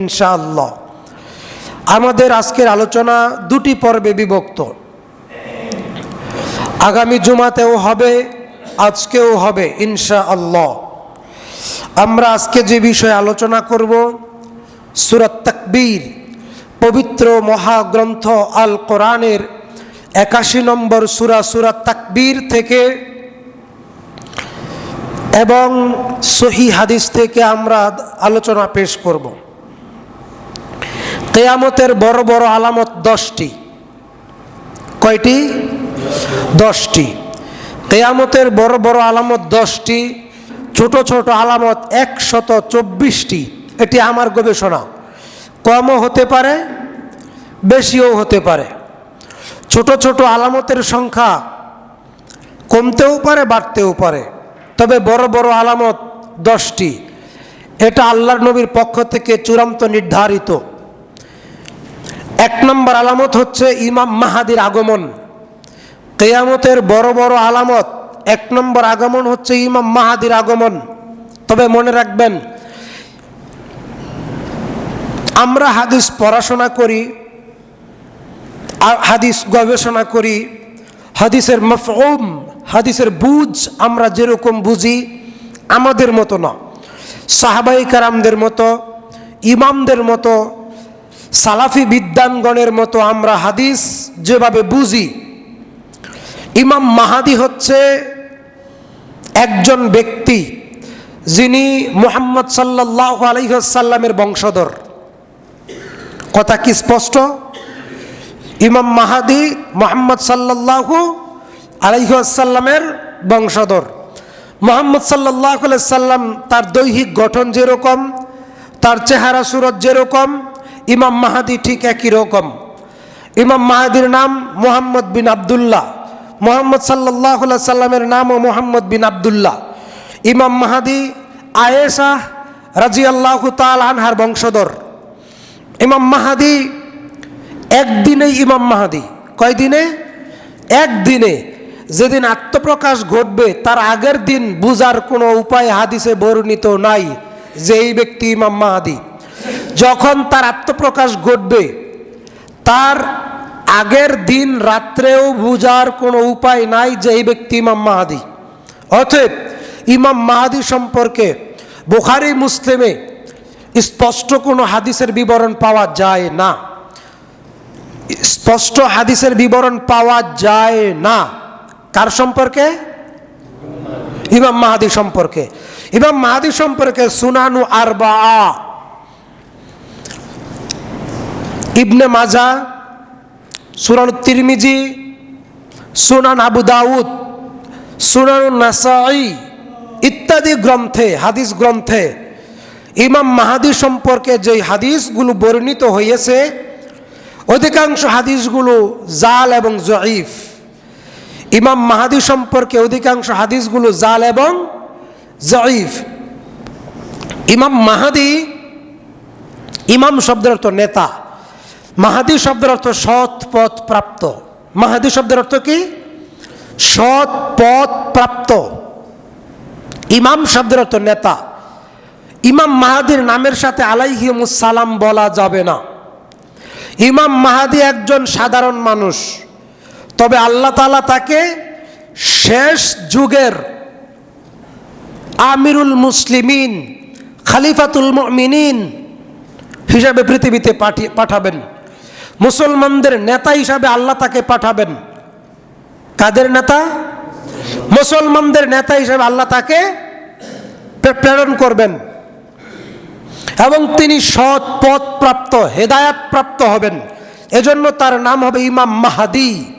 ইনশাআল্লাহ। আমাদের আজকের আলোচনা দুটি পর্বে বিভক্ত। আগামী জুমাতেও হবে, আজকেও হবে, ইনশাআল্লাহ। আমরা আজকে যে বিষয়ে আলোচনা করব, সুরাত তাকবীর, পবিত্র মহাগ্রন্থ আল কোরআনের একাশি নম্বর সুরা, সুরাত তাকবীর থেকে এবং সহি হাদিস থেকে আমরা আলোচনা পেশ করব। কেয়ামতের বড় বড় আলামত দশটি। কয়টি? দশটি। কেয়ামতের বড় বড় আলামত দশটি, ছোট ছোট আলামত একশত চব্বিশটি। এটি আমার গবেষণা। কমও হতে পারে, বেশিও হতে পারে। ছোট ছোট আলামতের সংখ্যা কমতেও পারে, বাড়তেও পারে। তবে বড় বড় আলামত দশটি। এটা আল্লাহর নবীর পক্ষ থেকে চূড়ান্ত নির্ধারিত। এক নম্বর আলামত হচ্ছে ইমাম মাহাদির আগমন। কেয়ামতের বড় বড় আলামত, এক নম্বর আগমন হচ্ছে ইমাম মাহাদির আগমন। তবে মনে রাখবেন, আমরা হাদিস পড়াশোনা করি, হাদিস গবেষণা করি, হাদিসের মফম হাদিসের বুঝ আমরা যেরকম বুঝি, আমাদের মতো না। সাহাবাই কারামদের মতো, ইমামদের মতো সালাফি বিদ্যানগণের মতো আমরা হাদিস যেভাবে বুঝি, ইমাম মাহাদি হচ্ছে একজন ব্যক্তি যিনি মুহাম্মদ সাল্লাহ আলহ্লামের বংশধর। কথা কি স্পষ্ট? ইমাম মাহাদি মোহাম্মদ সাল্লাহু আলাইসাল্লামের বংশধর। মোহাম্মদ সাল্লাহ সাল্লাম তার দৈহিক গঠন যেরকম, তার চেহারা সুরত যেরকম ইমাম মাহাদি ঠিক একই রকম। ইমাম মাহাদির নাম মোহাম্মদ বিন আবদুল্লাহ। মোহাম্মদ সাল্লাহ সাল্লামের নামও মোহাম্মদ বিন আবদুল্লাহ। ইমাম মাহাদি আয়েশা রাজি আল্লাহ তাল আনহার বংশধর। ইমাম মাহাদি একদিনেই ইমাম মাহাদি। কয়দিনে? একদিনে। যেদিন আত্মপ্রকাশ ঘটবে, তার আগের দিন বুজার কোনো উপায় হাদিসে বর্ণিত নাই যে এই ব্যক্তি ইমাম মাহাদি। যখন তার আত্মপ্রকাশ ঘটবে, তার আগের দিন রাত্রেও বুজার কোনো উপায় নাই যে এই ব্যক্তি ইমাম মাহাদি। অতএব ইমাম মাহাদি সম্পর্কে বুখারি, মুসলিমে স্পষ্ট কোনো হাদিসের বিবরণ পাওয়া যায় না। স্পষ্ট হাদিসের বিবরণ পাওয়া যায় না। কার সম্পর্কে? ইমাম মাহাদি সম্পর্কে। ইমাম মাহাদি সম্পর্কে সুনানু আরবা ইবনে মাজা সুনান তিরমিজি, সুনান আবু দাউদ, সুনান নাসাই ইত্যাদি গ্রন্থে, হাদিস গ্রন্থে ইমাম মাহাদি সম্পর্কে যে হাদিসগুলো বর্ণিত হয়েছে, অধিকাংশ হাদিসগুলো জাল এবং জয়ীফ। ইমাম মাহাদি সম্পর্কে অধিকাংশ হাদিসগুলো জাল এবং জয়ীফ। ইমাম মাহাদি ইমাম শব্দের অর্থ নেতা। মাহাদি শব্দের অর্থ সৎ পথ প্রাপ্ত। মাহাদি শব্দের অর্থ কি? সৎ পথ প্রাপ্ত। ইমাম শব্দের অর্থ নেতা। ইমাম মাহাদির নামের সাথে আলাইহিমুসালাম বলা যাবে না। ইমাম মাহাদি একজন সাধারণ মানুষ। তবে আল্লাহ তালা তাকে শেষ যুগের আমিরুল মুসলিমিন, খালিফাতুল মিনিন হিসাবে পৃথিবীতে পাঠাবেন। মুসলমানদের নেতা হিসাবে আল্লাহ তাকে পাঠাবেন। কাদের নেতা? মুসলমানদের নেতা হিসাবে আল্লাহ তাকে প্রেরণ করবেন। এবং তিনি সৎ পথ প্রাপ্ত, হেদায়াত প্রাপ্ত হবেন। এজন্য তার নাম হবে ইমাম মাহাদি।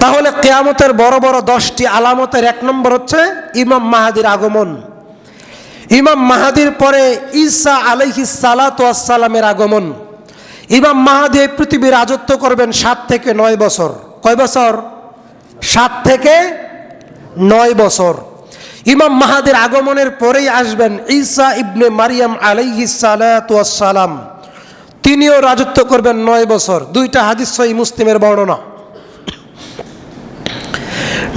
তাহলে কেয়ামতের বড় বড় দশটি আলামতের এক নম্বর হচ্ছে ইমাম মাহাদির আগমন। ইমাম মাহাদির পরে ঈসা আলহি সালাতামের আগমন। ইমাম মাহাদি এই পৃথিবীর রাজত্ব করবেন সাত থেকে নয় বছর। কয় বছর? সাত থেকে নয় বছর। ইমাম মাহাদের আগমনের পরেই আসবেন ঈসা ইবনে মারিয়াম আলাইহি সালাম তিনিও রাজত্ব করবেন নয় বছর। দুইটা হাদিস মুসলিমের বর্ণনা।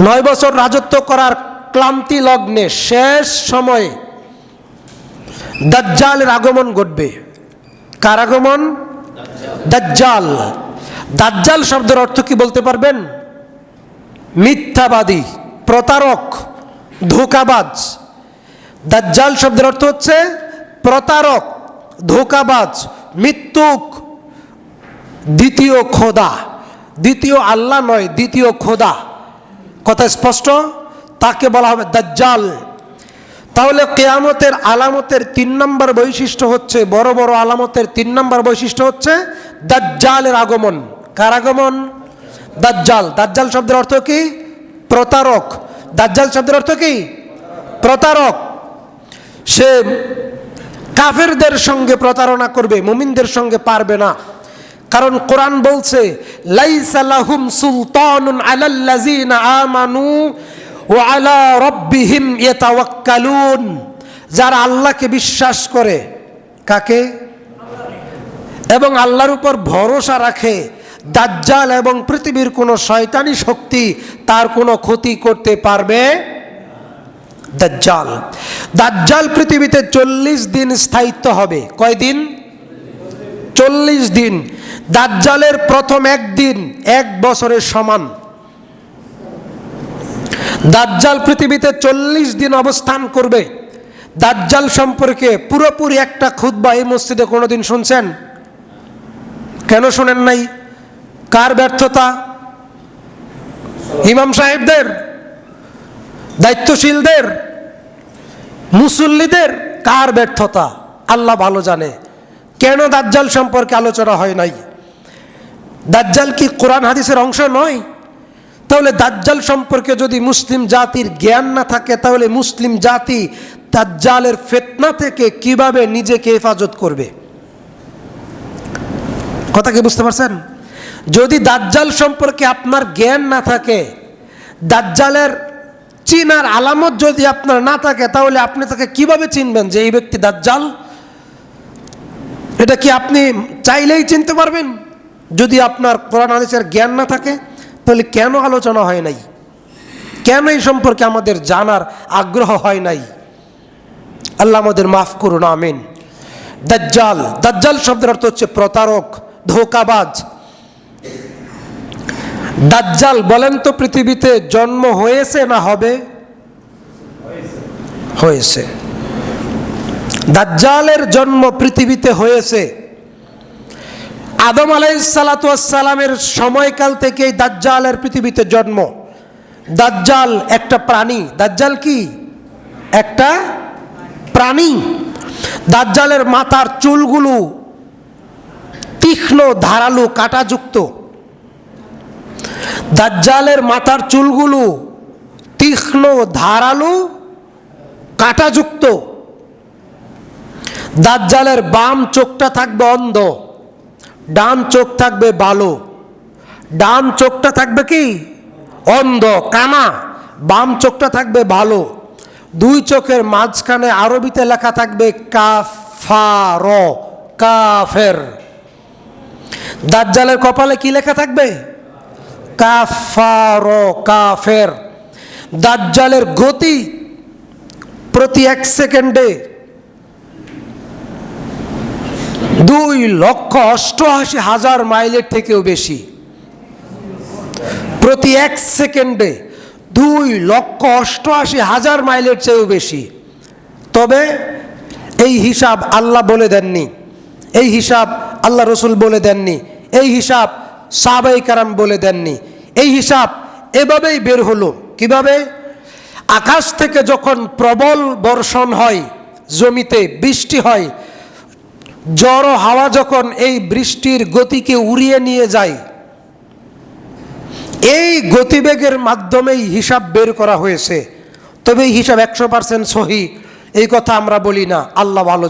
নয় বছর রাজত্ব করার ক্লান্তি লগ্নে শেষ সময়ে দাজ্জালের আগমন ঘটবে। কার আগমন? দাজ্জাল। দাজ্জাল শব্দের অর্থ কি বলতে পারবেন? মিথ্যাবাদী, প্রতারক, ধোকাবাজ। দাজ্জাল শব্দের অর্থ হচ্ছে প্রতারক, ধোকাবাজ মৃত্যুক দ্বিতীয় খোদা, দ্বিতীয় আল্লাহ নয়, দ্বিতীয় খোদা। কথা স্পষ্ট? তাকে বলা হবে দাজ্জাল। তাহলে কেয়ামতের আলামতের তিন নম্বর বৈশিষ্ট্য হচ্ছে, বড় বড় আলামতের তিন নম্বর বৈশিষ্ট্য হচ্ছে দাজ্জালের আগমন। কার আগমন? দাজ্জাল। দাজ্জাল শব্দের অর্থ কি? প্রতারক। দাজ্জাল শব্দের অর্থ কি? প্রতারক। সে কাফেরদের সঙ্গে প্রতারণা করবে, মুমিনদের সঙ্গে পারবে না। কারণ কোরআন বলছে লাইসালাহুম সুলতানুন আলাল্লাযিনা আমানু আলা রাব্বিহিম ইয়াতাওয়াক্কালুন। যারা আল্লাহকে বিশ্বাস করে, কাকে? এবং আল্লাহর উপর ভরসা রাখে, দাজ্জাল এবং পৃথিবীর কোনো শয়তানি শক্তি তার কোনো ক্ষতি করতে পারবে? দাজ্জাল। দাজ্জাল পৃথিবীতে চল্লিশ দিন স্থায়িত্ব হবে। কয়দিন? চল্লিশ দিন। দাজ্জালের প্রথম একদিন, এক বছরের সমান। দাজ্জাল পৃথিবীতে চল্লিশ দিন অবস্থান করবে। দাজ্জাল সম্পর্কে পুরোপুরি একটা খুদ্া এই মসজিদে কোনোদিন শুনছেন? কেন শোনেন নাই? কার ব্যর্থতা? ইমাম সাহেবদের? দায়িত্বশীলদের? মুসল্লিদের? কার ব্যর্থতা? আল্লাহ ভালো জানে। কেন দাজ্জাল সম্পর্কে আলোচনা হয় নাই? দাজ্জাল কি কোরআন হাদিসের অংশ নয়? তাহলে দাজ্জাল সম্পর্কে যদি মুসলিম জাতির জ্ঞান না থাকে, তাহলে মুসলিম জাতি দাজ্জালের ফেতনা থেকে কীভাবে নিজেকে হেফাজত করবে? কথা কি বুঝতে পারছেন? যদি দাজ্জাল সম্পর্কে আপনার জ্ঞান না থাকে, দাজ্জালের চিনার আলামত যদি আপনার না থাকে, তাহলে আপনি তাকে কীভাবে চিনবেন যে এই ব্যক্তি দাজ্জাল? এটা কি আপনি চাইলেই চিনতে পারবেন? যদি আপনার কোরআন হাদিসের জ্ঞান না থাকে তাহলে কেন আলোচনা হয় নাই? কেন এই সম্পর্কে আমাদের জানার আগ্রহ হয় নাই? আল্লাহ আমাদের মাফ করুন, আমিন। দাজ্জাল দাজ্জাল শব্দের অর্থ হচ্ছে প্রতারক, ধোকাবাজ। দাজ্জাল বলেন তো পৃথিবীতে জন্ম হয়েছে না হবে? হয়েছে। দাজ্জালের জন্ম পৃথিবীতে হয়েছে। আদম আলাইসালাতামের সময়কাল থেকেই দাজ্জালের পৃথিবীতে জন্ম। দাজ্জাল একটা প্রাণী। দাজ্জাল কি? একটা প্রাণী। দাজ্জালের মাথার চুলগুলো তীক্ষ্ণ, ধারালো, কাটাযুক্ত। দাজ্জালের মাথার চুলগুলো তীক্ষ্ণ, ধারালো, কাটাযুক্ত। দাজ্জালের বাম চোখটা থাকবে অন্ধ। ডান চোখ থাকবে ভালো ডান চোখটা থাকবে কি? অন্ধ, কানা। বাম চোখটা থাকবে ভালো দুই চোখের মাঝখানে আরবিতে লেখা থাকবে কাফার, কাফের। দাজ্জালের কপালে কি লেখা থাকবে? কাফার, কাফের। দাজ্জালের গতি প্রতি এক সেকেন্ডে দুই লক্ষ অষ্টআশি হাজার মাইলের থেকেও বেশি। প্রতি এক সেকেন্ডে দুই লক্ষ অষ্টআশি হাজার মাইলের চেয়েও বেশি। তবে এই হিসাব আল্লাহ বলে দেননি। এই হিসাব আল্লাহ রসুল বলে দেননি। এই হিসাব সাবাই কারাম বলে দেননি। এই হিসাব এভাবেই বের হলো। কীভাবে? আকাশ থেকে যখন প্রবল বর্ষণ হয়, জমিতে বৃষ্টি হয় জড়ো হাওয়া যখন এই বৃষ্টির গতিকে উড়িয়ে নিয়ে যায়, এই গতিবেগের মাধ্যমেই হিসাব বের করা হয়েছে। তবে এই হিসাব একশো পার্সেন্ট সহি, এই কথা আমরা বলি না। আল্লাহ ভালো